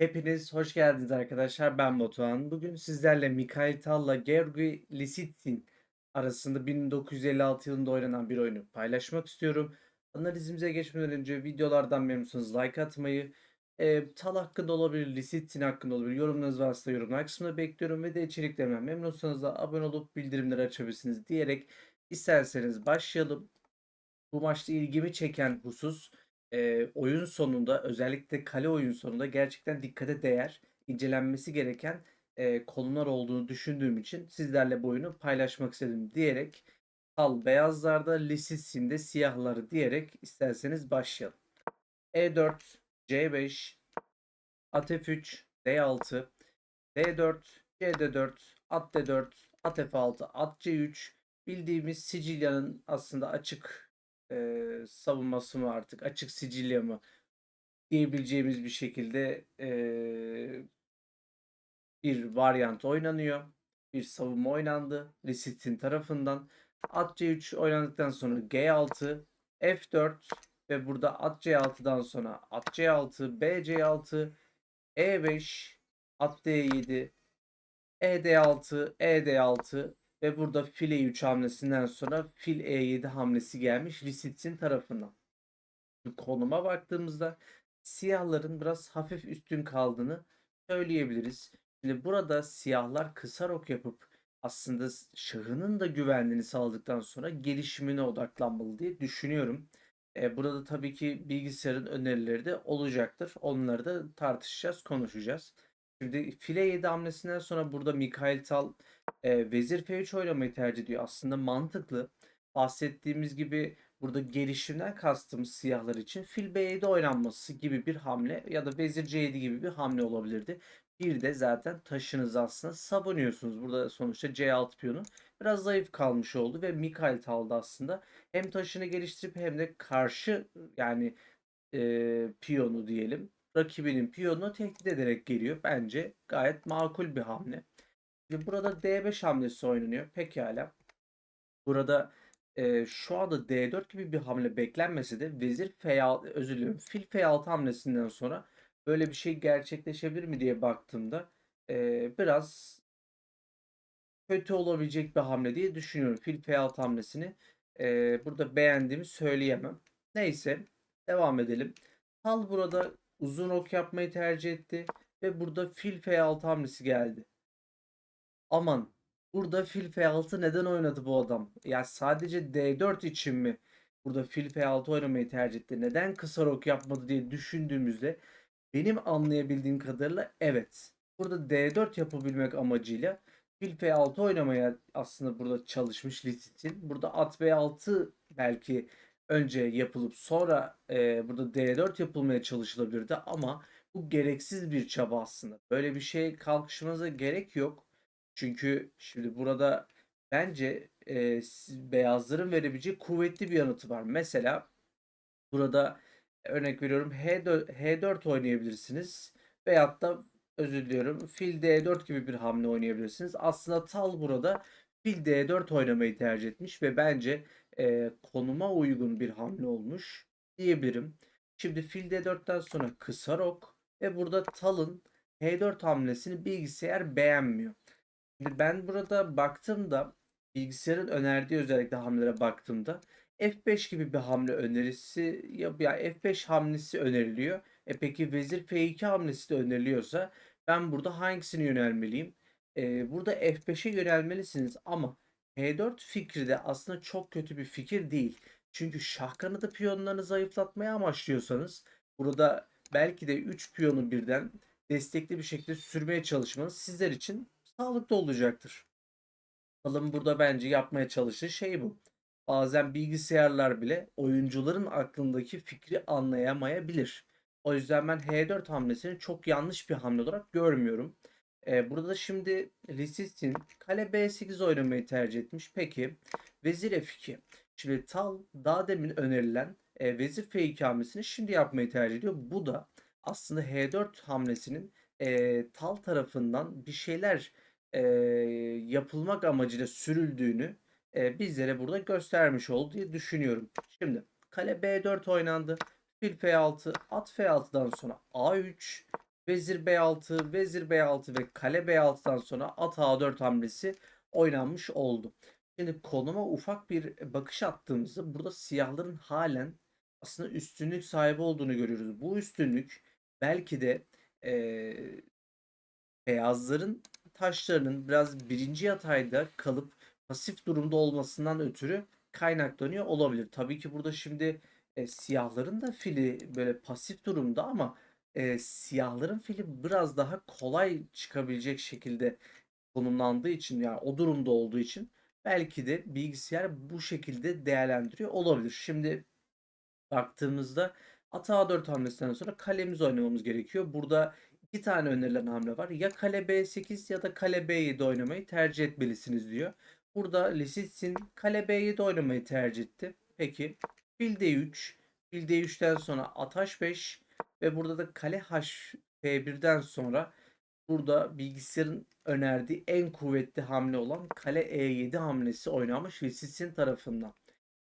Hepiniz hoş geldiniz arkadaşlar. Ben Batuhan. Bugün sizlerle Mikhail Tal'la Georgi Lisitsin arasında 1956 yılında oynanan bir oyunu paylaşmak istiyorum. Analizimize geçmeden önce videolardan memnunsanız like atmayı, e, Tal hakkında olabilir, Lisitsin hakkında olabilir, yorumlarınız varsa yorumlar kısmında bekliyorum ve de içeriklerimden memnunsanız da abone olup bildirimleri açabilirsiniz diyerek isterseniz başlayalım. Bu maçta ilgimi çeken husus Eee, oyun sonunda özellikle kale oyun sonunda gerçekten dikkate değer, incelenmesi gereken, eee, konular olduğunu düşündüğüm için sizlerle bu oyunu paylaşmak istedim diyerek Kal beyazlarda, Lisitsin de siyahları diyerek isterseniz başlayalım. E4, C5, at F3, D6, D4, CD4, at D4, at F6, at C3 bildiğimiz Sicilya'nın aslında açık eee, savunması mı artık açık Sicilya mı diyebileceğimiz bir şekilde eee, bir varyant oynanıyor. Bir savunma oynandı Lisit'in tarafından. At C3 oynandıktan sonra G6, F4 ve burada at C6'dan sonra at C6, B C6, E5, at D7, ED6, ED6 ve burada fil E3 hamlesinden sonra fil E7 hamlesi gelmiş Lisits'in tarafından. Konuma baktığımızda siyahların biraz hafif üstün kaldığını söyleyebiliriz. Şimdi burada siyahlar kısa rok yapıp aslında şahının da güvenliğini sağladıktan sonra gelişimine odaklanmalı diye düşünüyorum. E, burada tabii ki bilgisayarın önerileri de olacaktır. Onları da tartışacağız, konuşacağız. Şimdi file 7 hamlesinden sonra burada Mikhail Tal e, Vezir F3 oynamayı tercih ediyor. Aslında mantıklı. Bahsettiğimiz gibi burada gelişimden kastımız siyahlar için fil B7 oynanması gibi bir hamle ya da Vezir C7 gibi bir hamle olabilirdi. Bir de zaten taşınızı aslında savunuyorsunuz. Burada sonuçta C6 piyonu biraz zayıf kalmış oldu ve Mikhail Tal da aslında hem taşını geliştirip hem de karşı yani e, piyonu diyelim rakibinin piyonunu tehdit ederek geliyor. Bence gayet makul bir hamle. Şimdi burada D5 hamlesi oynanıyor. Pekala. Burada e, şu anda D4 gibi bir hamle beklenmese de vezir F6 özür diliyorum. Fil F6 hamlesinden sonra böyle bir şey gerçekleşebilir mi diye baktığımda e, biraz kötü olabilecek bir hamle diye düşünüyorum. Fil F6 hamlesini e, burada beğendiğimi söyleyemem. Neyse devam edelim. Tal burada uzun ok yapmayı tercih etti ve burada fil F6 hamlesi geldi. Aman burada fil F6 neden oynadı bu adam? Ya sadece D4 için mi burada fil F6 oynamayı tercih etti? Neden kısa rok yapmadı diye düşündüğümüzde benim anlayabildiğim kadarıyla evet. Burada D4 yapabilmek amacıyla fil F6 oynamaya aslında burada çalışmış Lisit'in. Burada at B6 belki önce yapılıp sonra e, burada D4 yapılmaya çalışılabilirdi ama bu gereksiz bir çaba aslında. Böyle bir şey kalkışmanıza gerek yok. Çünkü şimdi burada bence e, beyazların verebileceği kuvvetli bir yanıtı var. Mesela burada örnek veriyorum H4, H4 oynayabilirsiniz. Veyahut da özür diliyorum fil D4 gibi bir hamle oynayabilirsiniz. Aslında Tal burada fil D4 oynamayı tercih etmiş ve bence e, konuma uygun bir hamle olmuş diyebilirim. Şimdi fil D4'ten sonra kısa rok ve burada Tal'ın H4 hamlesini bilgisayar beğenmiyor. Şimdi ben burada baktığımda bilgisayarın önerdiği özellikle hamlelere baktığımda F5 gibi bir hamle önerisi ya yani F5 hamlesi öneriliyor. E peki vezir F2 hamlesi de öneriliyorsa ben burada hangisini yönelmeliyim? Ee, burada F5'e yönelmelisiniz ama H4 fikri de aslında çok kötü bir fikir değil. Çünkü şah kanadı piyonlarını zayıflatmaya amaçlıyorsanız burada belki de 3 piyonu birden destekli bir şekilde sürmeye çalışmanız sizler için sağlıklı olacaktır. Bakalım burada bence yapmaya çalıştığı şey bu. Bazen bilgisayarlar bile oyuncuların aklındaki fikri anlayamayabilir. O yüzden ben H4 hamlesini çok yanlış bir hamle olarak görmüyorum. Ee, burada da şimdi Lisitsin kale B8 oynamayı tercih etmiş. Peki vezir F2. Şimdi Tal daha demin önerilen e, vezir F2 hamlesini şimdi yapmayı tercih ediyor. Bu da aslında H4 hamlesinin e, Tal tarafından bir şeyler e, yapılmak amacıyla sürüldüğünü e, bizlere burada göstermiş oldu diye düşünüyorum. Şimdi kale B4 oynandı. Fil F6, at F6'dan sonra A3, vezir B6, vezir B6 ve kale B6'dan sonra at A4 hamlesi oynanmış oldu. Şimdi konuma ufak bir bakış attığımızda burada siyahların halen aslında üstünlük sahibi olduğunu görüyoruz. Bu üstünlük belki de eee, beyazların taşlarının biraz birinci yatayda kalıp pasif durumda olmasından ötürü kaynaklanıyor olabilir. Tabii ki burada şimdi e, siyahların da fili böyle pasif durumda ama e, siyahların fili biraz daha kolay çıkabilecek şekilde konumlandığı için yani o durumda olduğu için belki de bilgisayar bu şekilde değerlendiriyor olabilir. Şimdi baktığımızda at A4 hamlesinden sonra kalemiz oynamamız gerekiyor. Burada iki tane önerilen hamle var. Ya kale B8 ya da kale B7 oynamayı tercih etmelisiniz diyor. Burada Lisitsin kale B7 oynamayı tercih etti. Peki fil D3, fil D3'ten sonra at H5 ve burada da kale H1'den sonra burada bilgisayarın önerdiği en kuvvetli hamle olan kale E7 hamlesi oynanmış Lisitsin tarafından.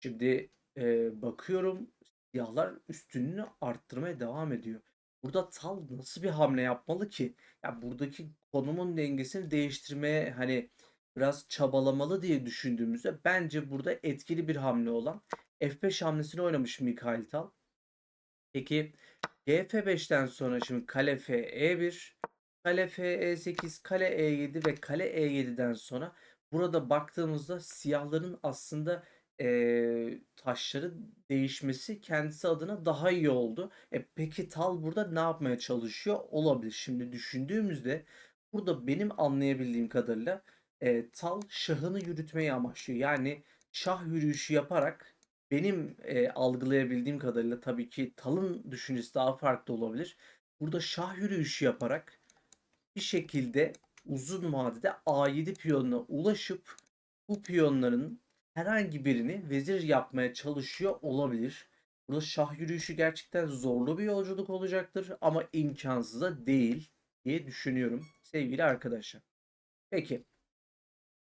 Şimdi e, bakıyorum siyahlar üstünlüğünü arttırmaya devam ediyor. Burada Tal nasıl bir hamle yapmalı ki? Ya buradaki konumun dengesini değiştirmeye hani biraz çabalamalı diye düşündüğümüzde bence burada etkili bir hamle olan F5 hamlesini oynamış Mikhail Tal. Peki GF5'ten sonra şimdi kale F E1, kale F E8, kale E7 ve kale E7'den sonra burada baktığımızda siyahların aslında eee, taşları değişmesi kendisi adına daha iyi oldu. E, peki Tal burada ne yapmaya çalışıyor olabilir? Şimdi düşündüğümüzde burada benim anlayabildiğim kadarıyla e, Tal şahını yürütmeyi amaçlıyor. Yani şah yürüyüşü yaparak benim e, algılayabildiğim kadarıyla tabii ki Tal'ın düşüncesi daha farklı olabilir. Burada şah yürüyüşü yaparak bir şekilde uzun vadede A7 piyonuna ulaşıp bu piyonların herhangi birini vezir yapmaya çalışıyor olabilir. Burada şah yürüyüşü gerçekten zorlu bir yolculuk olacaktır ama imkansız da değil diye düşünüyorum sevgili arkadaşlar. Peki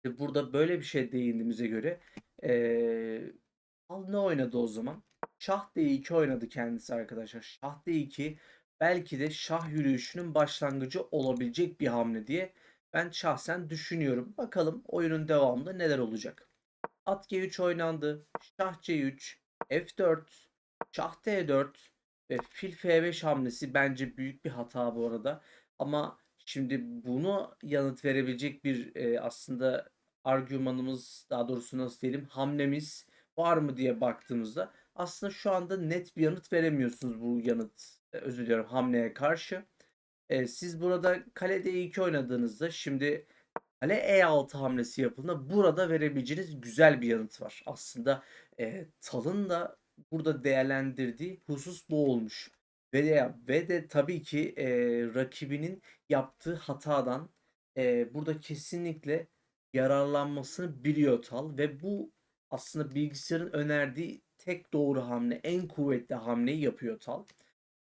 burada böyle bir şey değindiğimize göre eee Al ne oynadı o zaman? Şah D2 oynadı kendisi arkadaşlar. Şah D2 belki de şah yürüyüşünün başlangıcı olabilecek bir hamle diye ben şahsen düşünüyorum. Bakalım oyunun devamında neler olacak. At G3 oynandı. Şah C3, F4, Şah D4 ve fil F5 hamlesi bence büyük bir hata bu arada. Ama şimdi bunu yanıt verebilecek bir e, aslında argümanımız daha doğrusu nasıl diyelim hamlemiz var mı diye baktığımızda aslında şu anda net bir yanıt veremiyorsunuz bu yanıt e, özür diliyorum hamleye karşı. E, siz burada kale D2 oynadığınızda şimdi kale E6 hamlesi yapıldığında burada verebileceğiniz güzel bir yanıt var. Aslında e, Tal'ın da burada değerlendirdiği husus bu olmuş. Ve de, ve de tabii ki e, rakibinin yaptığı hatadan e, burada kesinlikle yararlanmasını biliyor Tal ve bu aslında bilgisayarın önerdiği tek doğru hamle, en kuvvetli hamleyi yapıyor Tal.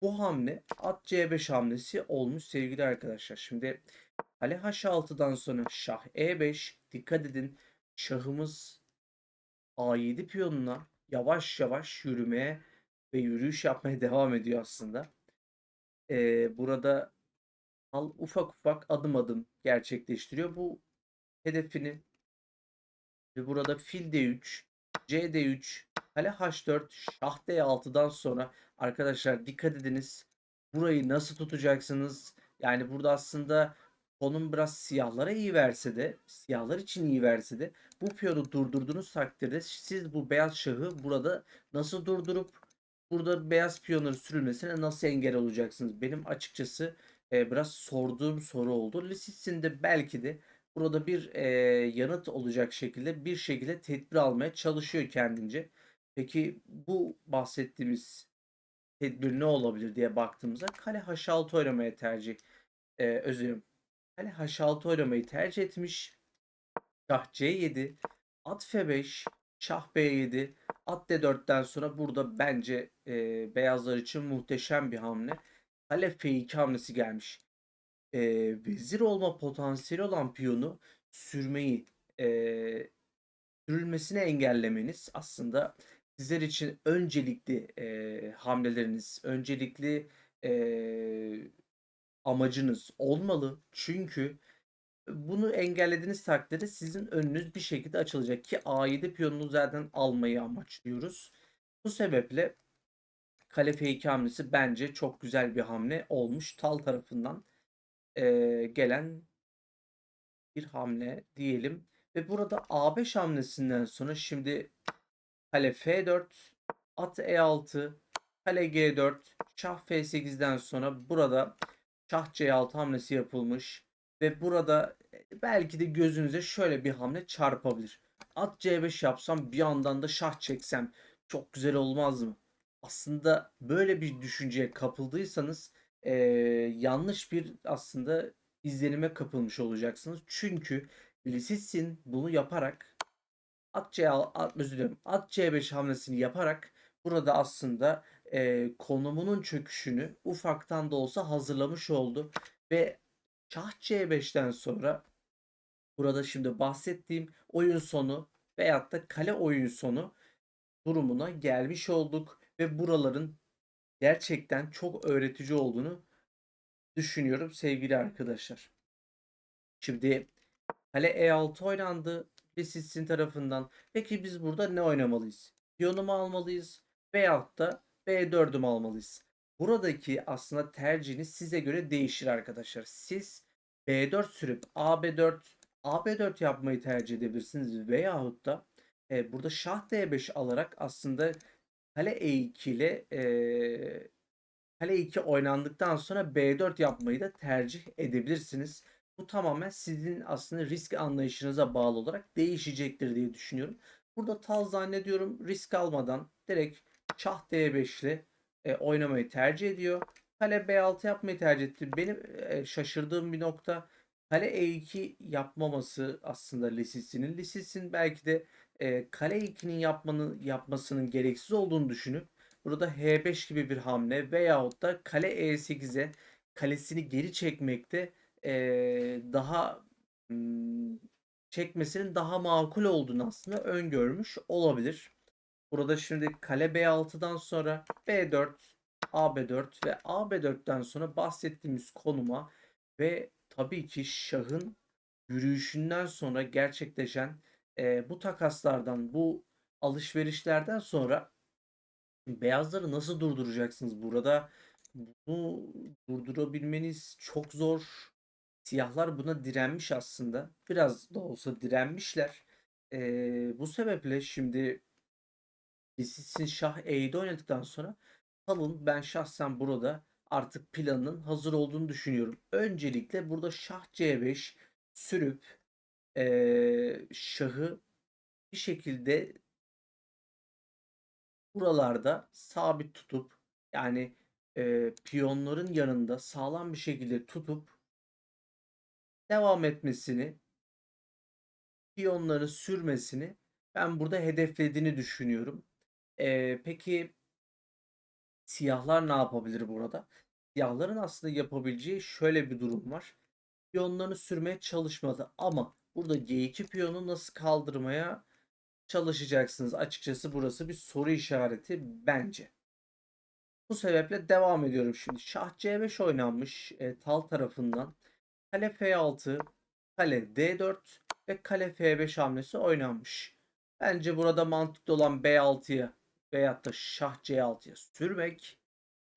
Bu hamle at C5 hamlesi olmuş sevgili arkadaşlar. Şimdi kale H6'dan sonra şah E5. Dikkat edin şahımız A7 piyonuna yavaş yavaş yürümeye ve yürüyüş yapmaya devam ediyor aslında. Ee, burada Tal ufak ufak adım adım gerçekleştiriyor. Bu hedefini ve burada fil D3, C D3, kale H4, şah D6'dan sonra arkadaşlar dikkat ediniz. Burayı nasıl tutacaksınız? Yani burada aslında konum biraz siyahlara iyi verse de, siyahlar için iyi verse de bu piyonu durdurduğunuz takdirde siz bu beyaz şahı burada nasıl durdurup burada beyaz piyonların sürülmesine nasıl engel olacaksınız? Benim açıkçası e, biraz sorduğum soru oldu. Lisitsin de belki de burada bir e, yanıt olacak şekilde bir şekilde tedbir almaya çalışıyor kendince. Peki bu bahsettiğimiz tedbir ne olabilir diye baktığımızda kale H6 oynamaya tercih e, özür. Kale H6 oynamayı tercih etmiş. Şah C7, at F5, Şah B7, at D4'ten sonra burada bence e, beyazlar için muhteşem bir hamle. Kale F2 hamlesi gelmiş eee, vezir olma potansiyeli olan piyonu sürmeyi, eee, sürülmesini engellemeniz aslında sizler için öncelikli, eee, hamleleriniz, öncelikli, eee amacınız olmalı. Çünkü bunu engellediğiniz takdirde sizin önünüz bir şekilde açılacak ki A7 piyonunu zaten almayı amaçlıyoruz. Bu sebeple kale F2 hamlesi bence çok güzel bir hamle olmuş. Tal tarafından eee, gelen bir hamle diyelim. Ve burada A5 hamlesinden sonra şimdi kale F4, at E6, kale G4, şah F8'den sonra burada şah C6 hamlesi yapılmış. Ve burada e, belki de gözünüze şöyle bir hamle çarpabilir. At C5 yapsam bir yandan da şah çeksem çok güzel olmaz mı? Aslında böyle bir düşünceye kapıldıysanız eee, yanlış bir aslında izlenime kapılmış olacaksınız. Çünkü Lisitsin bunu yaparak at C özür dilerim, at C5 hamlesini yaparak burada aslında eee, konumunun çöküşünü ufaktan da olsa hazırlamış oldu. Ve şah C5'ten sonra burada şimdi bahsettiğim oyun sonu veyahut da kale oyun sonu durumuna gelmiş olduk. Ve buraların gerçekten çok öğretici olduğunu düşünüyorum sevgili arkadaşlar. Şimdi kale E6 oynandı Lisitsin tarafından. Peki biz burada ne oynamalıyız? Piyonu almalıyız veyahut da B4'ü mü almalıyız? Buradaki aslında tercihiniz size göre değişir arkadaşlar. Siz B4 sürüp AB4 AB4 yapmayı tercih edebilirsiniz veyahut da e, burada şah D5 alarak aslında kale E2 ile e, kale 2 oynandıktan sonra B4 yapmayı da tercih edebilirsiniz. Bu tamamen sizin aslında risk anlayışınıza bağlı olarak değişecektir diye düşünüyorum. Burada Tal zannediyorum risk almadan direkt şah D5 ile e, oynamayı tercih ediyor. Kale B6 yapmayı tercih etti. Benim e, şaşırdığım bir nokta kale E2 yapmaması aslında Lisic'sinin. Lisic'in belki de e, kale 2'nin yapmanın yapmasının gereksiz olduğunu düşünüp burada H5 gibi bir hamle veyahut da kale E8'e kalesini geri çekmekte eee, daha çekmesinin daha makul olduğunu aslında öngörmüş olabilir. Burada şimdi kale B6'dan sonra B4, AB4 ve AB4'ten sonra bahsettiğimiz konuma ve tabii ki şahın yürüyüşünden sonra gerçekleşen eee, bu takaslardan, bu alışverişlerden sonra beyazları nasıl durduracaksınız? Burada bunu durdurabilmeniz çok zor. Siyahlar buna direnmiş aslında. Biraz da olsa direnmişler. Eee, bu sebeple şimdi Lisic'in şah e7 oynadıktan sonra Tal'ın ben şahsen burada artık planının hazır olduğunu düşünüyorum. Öncelikle burada şah c5 sürüp eee, şahı bir şekilde buralarda sabit tutup yani eee, piyonların yanında sağlam bir şekilde tutup devam etmesini, piyonları sürmesini ben burada hedeflediğini düşünüyorum. Eee, peki siyahlar ne yapabilir burada? Siyahların aslında yapabileceği şöyle bir durum var. Piyonlarını sürmeye çalışmadı ama burada G2 piyonu nasıl kaldırmaya çalışacaksınız? Açıkçası burası bir soru işareti bence. Bu sebeple devam ediyorum şimdi. Şah C5 oynanmış e, Tal tarafından. Kale F6, kale D4 ve kale F5 hamlesi oynanmış. Bence burada mantıklı olan B6'ya veyahut da şah C6'ya sürmek.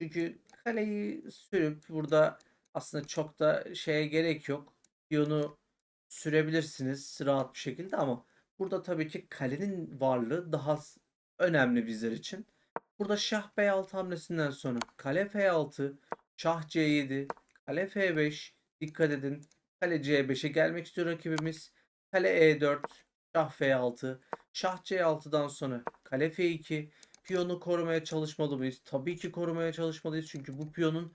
Çünkü kaleyi sürüp burada aslında çok da şeye gerek yok. Piyonu sürebilirsiniz rahat bir şekilde ama burada tabii ki kalenin varlığı daha önemli bizler için. Burada şah B6 hamlesinden sonra kale F6, şah C7, kale F5, dikkat edin. Kale C5'e gelmek istiyor rakibimiz. Kale E4, şah F6, şah C6'dan sonra kale F2. Piyonu korumaya çalışmalı mıyız? Tabii ki korumaya çalışmalıyız. Çünkü bu piyonun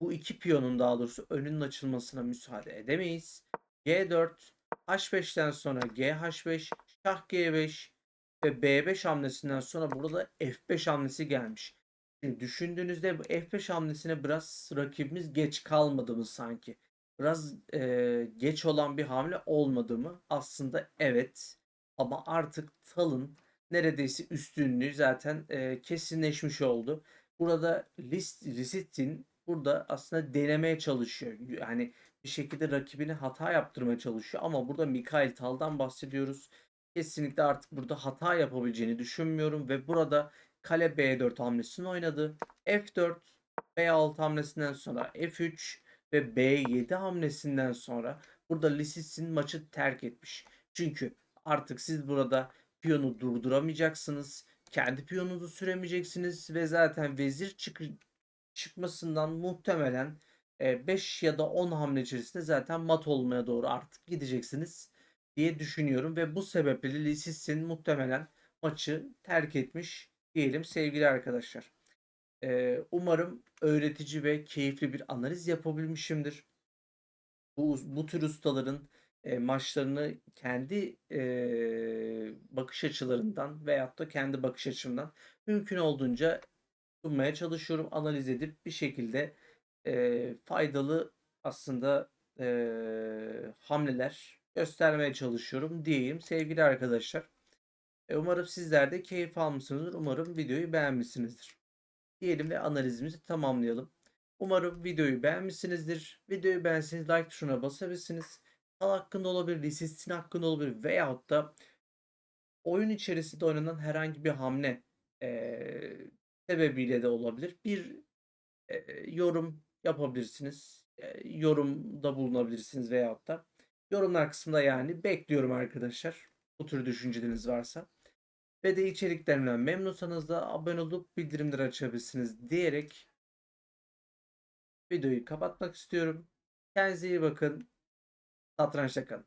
bu iki piyonun daha doğrusu önünün açılmasına müsaade edemeyiz. G4, H5'ten sonra GH5, şah G5 ve B5 hamlesinden sonra burada F5 hamlesi gelmiş. Şimdi düşündüğünüzde bu F5 hamlesine biraz rakibimiz geç kalmadı mı sanki? Biraz e, geç olan bir hamle olmadı mı? Aslında evet. Ama artık Tal'ın neredeyse üstünlüğü zaten e, kesinleşmiş oldu. Burada List, Lisit'in burada aslında denemeye çalışıyor. Yani bir şekilde rakibine hata yaptırmaya çalışıyor ama burada Mikail Tal'dan bahsediyoruz. Kesinlikle artık burada hata yapabileceğini düşünmüyorum ve burada kale B4 hamlesini oynadı. F4 B6 hamlesinden sonra F3 ve B7 hamlesinden sonra burada Lisic'in maçı terk etmiş. Çünkü artık siz burada piyonu durduramayacaksınız. Kendi piyonunuzu süremeyeceksiniz ve zaten vezir çık çıkmasından muhtemelen 5 ya da 10 hamle içerisinde zaten mat olmaya doğru artık gideceksiniz diye düşünüyorum ve bu sebeple Lisic'in muhtemelen maçı terk etmiş diyelim sevgili arkadaşlar. Eee, umarım öğretici ve keyifli bir analiz yapabilmişimdir. Bu bu tür ustaların eee, maçlarını kendi eee, bakış açılarından veyahut da kendi bakış açımdan mümkün olduğunca sunmaya çalışıyorum. Analiz edip bir şekilde eee, faydalı aslında eee, hamleler göstermeye çalışıyorum diyeyim sevgili arkadaşlar. E, umarım sizler de keyif almışsınızdır. Umarım videoyu beğenmişsinizdir. Diyelim ve analizimizi tamamlayalım. Umarım videoyu beğenmişsinizdir. Videoyu beğenseniz like tuşuna basabilirsiniz. Kanal hakkında olabilir, listesin hakkında olabilir veyahut da oyun içerisinde oynanan herhangi bir hamle eee, sebebiyle de olabilir. Bir eee, yorum yapabilirsiniz. Eee, yorumda bulunabilirsiniz veyahut da. Yorumlar kısmında yani bekliyorum arkadaşlar. Bu tür düşünceleriniz varsa. Ve de içeriklerimden memnunsanız da abone olup bildirimleri açabilirsiniz diyerek videoyu kapatmak istiyorum. Kendinize iyi bakın. Satrançta kalın.